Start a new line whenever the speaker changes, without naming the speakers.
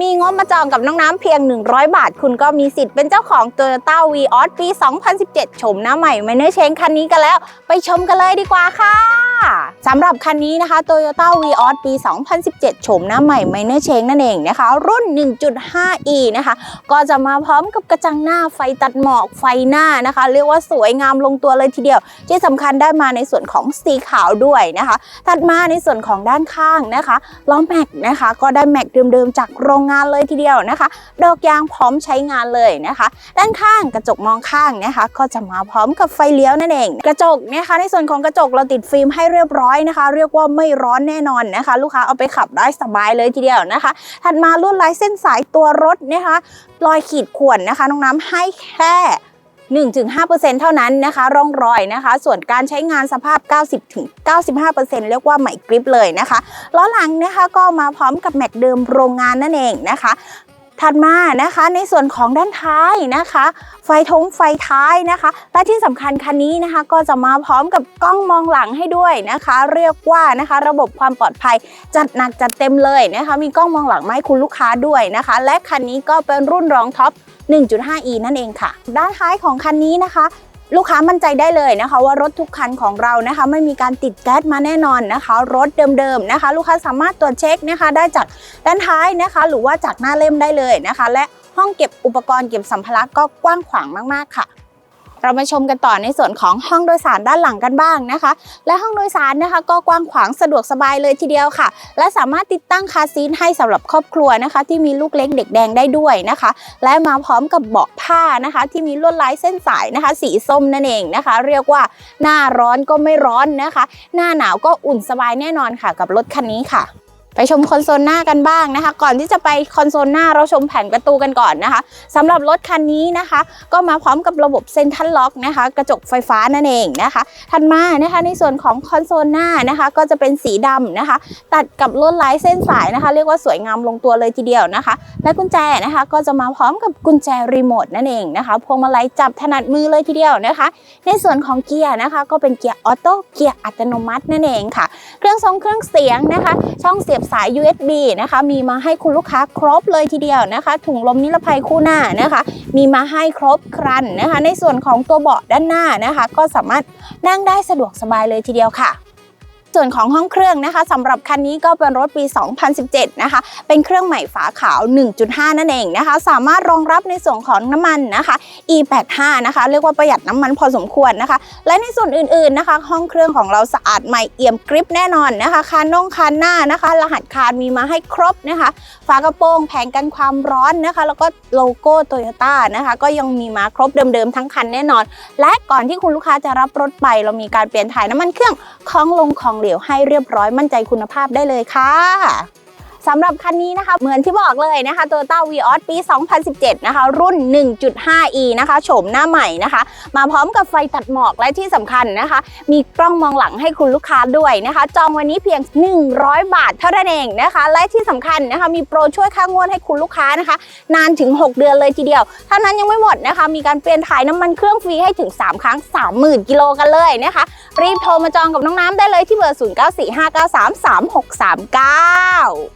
มีงบมาจองกับน้องน้ำเพียง 100 บาท คุณก็มีสิทธิ์เป็นเจ้าของ Toyota v ีออสปี 2017 ชมหน้าใหม่ไมเนอร์เชงคันนี้กันแล้ว ไปชมกันเลยดีกว่าค่ะ สำหรับคันนี้นะคะ Toyota v ีออสปี 2017ชมหน้าใหม่ไมเนอร์เชนนั่นเองนะคะ รุ่น 1.5e นะคะ ก็จะมาพร้อมกับกระจังหน้าไฟตัดหมอกไฟหน้านะคะ เรียกว่าสวยงามลงตัวเลยทีเดียว ที่สำคัญได้มาในส่วนของสีขาวด้วยนะคะ ถัดมาในส่วนของด้านข้างนะคะล้อแม็กนะคะ ก็ได้แม็กเดิมๆจากโรงงานเลยทีเดียวนะคะ ดอกยางพร้อมใช้งานเลยนะคะ ด้านข้างกระจกมองข้างนะคะ ก็จะมาพร้อมกับไฟเลี้ยวนั่นเอง กระจกนะคะในส่วนของกระจกเราติดฟิล์มให้เรียบร้อยนะคะ เรียกว่าไม่ร้อนแน่นอนนะคะ ลูกค้าเอาไปขับได้สบายเลยทีเดียวนะคะ ถัดมาลวดลายเส้นสายตัวรถนะคะรอยขีดข่วนนะคะ น้องน้ำให้แค่1-5%เท่านั้นนะคะ ร่องรอยนะคะ ส่วนการใช้งานสภาพ 90-95%เรียกว่าใหม่กริปเลยนะคะล้อหลังนะคะก็มาพร้อมกับแม็กเดิมโรงงานนั่นเองนะคะ ถัดมานะคะในส่วนของด้านท้ายนะคะ ไฟทงไฟท้ายนะคะ และที่สำคัญคันนี้นะคะ ก็จะมาพร้อมกับกล้องมองหลังให้ด้วยนะคะ เรียกว่านะคะ ระบบความปลอดภัยจัดหนักจัดเต็มเลยนะคะ มีกล้องมองหลังมาให้คุณลูกค้าด้วยนะคะ และคันนี้ก็เป็นรุ่นรองท็อป 1.5e นั่นเองค่ะ ด้านท้ายของคันนี้นะคะ ลูกค้ามั่นใจได้เลยนะคะ ว่ารถทุกคันของเรานะคะ ไม่มีการติดแก๊สมาแน่นอนนะคะ รถเดิมๆนะคะ ลูกค้าสามารถตรวจเช็คนะคะ ได้จากด้านท้ายนะคะ หรือว่าจากหน้าเล่มได้เลยนะคะ และห้องเก็บอุปกรณ์เก็บสัมภาระก็กว้างขวางมากๆค่ะ เรามาชมกันต่อในส่วนของห้องโดยสารด้านหลังกันบ้างนะคะ และห้องโดยสารนะคะก็กว้างขวางสะดวกสบายเลยทีเดียวค่ะ และสามารถติดตั้งคาซีทให้สำหรับครอบครัวนะคะ ที่มีลูกเล็กเด็กแดงได้ด้วยนะคะ และมาพร้อมกับเบาะผ้านะคะ ที่มีลวดลายเส้นสายนะคะ สีส้มนั่นเองนะคะ เรียกว่าหน้าร้อนก็ไม่ร้อนนะคะ หน้าหนาวก็อุ่นสบายแน่นอนค่ะ กับรถคันนี้ค่ะ ไปชมคอนโซลหน้ากันบ้างนะคะ ก่อนที่จะไปคอนโซลหน้าเราชมแผ่นประตูกันก่อนนะคะสำหรับรถคันนี้นะคะ ก็มาพร้อมกับระบบเซ็นทรัลล็อกนะคะ กระจกไฟฟ้านั่นเองนะคะ ถัดมานะคะในส่วนของคอนโซลหน้านะคะ ก็จะเป็นสีดำนะคะ ตัดกับลวดลายเส้นสายนะคะ เรียกว่าสวยงามลงตัวเลยทีเดียวนะคะ และกุญแจนะคะ ก็จะมาพร้อมกับกุญแจรีโมทนั่นเองนะคะพวงมาลัยจับถนัดมือเลยทีเดียวนะคะ ในส่วนของเกียร์นะคะ ก็เป็นเกียร์ออโต้เกียร์อัตโนมัตินั่นเองค่ะ เครื่องทรงเครื่องเสียงนะคะ ช่องเสียบสาย USB นะคะมีมาให้คุณลูกค้าครบเลยทีเดียวนะคะ ถุงลมนิรภัยคู่หน้านะคะ มีมาให้ครบครันนะคะ ในส่วนของตัวเบาะด้านหน้านะคะ ก็สามารถนั่งได้สะดวกสบายเลยทีเดียวค่ะ ส่วนของห้องเครื่องนะคะสำหรับคันนี้ก็เป็นรถปี 2017 นะคะ เป็นเครื่องใหม่ฝาขาว 1.5 นั่นเองนะคะ สามารถรองรับในส่วนของน้ำมันนะคะ E85 นะคะ เรียกว่าประหยัดน้ำมันพอสมควรนะคะ และในส่วนอื่นๆนะคะ ห้องเครื่องของเราสะอาดใหม่เอี่ยมกริปแน่นอนนะคะคานน่งคานหน้านะคะ รหัสคานมีมาให้ครบนะคะ ฝากระโปรงแผงกันความร้อนนะคะ แล้วก็โลโก้โตโยต้านะคะ ก็ยังมีมาครบเดิมๆทั้งคันแน่นอน และก่อนที่คุณลูกค้าจะรับรถไป เรามีการเปลี่ยนถ่ายน้ำมันเครื่องคล้องลงของเหลวให้เรียบร้อยมั่นใจคุณภาพได้เลยค่ะ สำหรับคันนี้นะคะ เหมือนที่บอกเลยนะคะ Toyota v ีออสปี 2017 นะคะ รุ่น 1.5e นะคะโฉมหน้าใหม่นะคะ มาพร้อมกับไฟตัดหมอกและที่สำคัญนะคะ มีกล้องมองหลังให้คุณลูกค้าด้วยนะคะ จองวันนี้เพียง 100 บาทเท่านั้นเองนะคะ และที่สำคัญนะคะ มีโปรช่วยค่างวดให้คุณลูกค้านะคะ นานถึง 6 เดือนเลยทีเดียวเท่านั้นยังไม่หมดนะคะ มีการเปลี่ยนถ่ายน้ำมันเครื่องฟรีให้ถึง 3 ครั้ง 30,000 กิโลกันเลยนะคะ รีบโทรมาจองกับน้องน้ำได้เลยที่เบอร์0945933639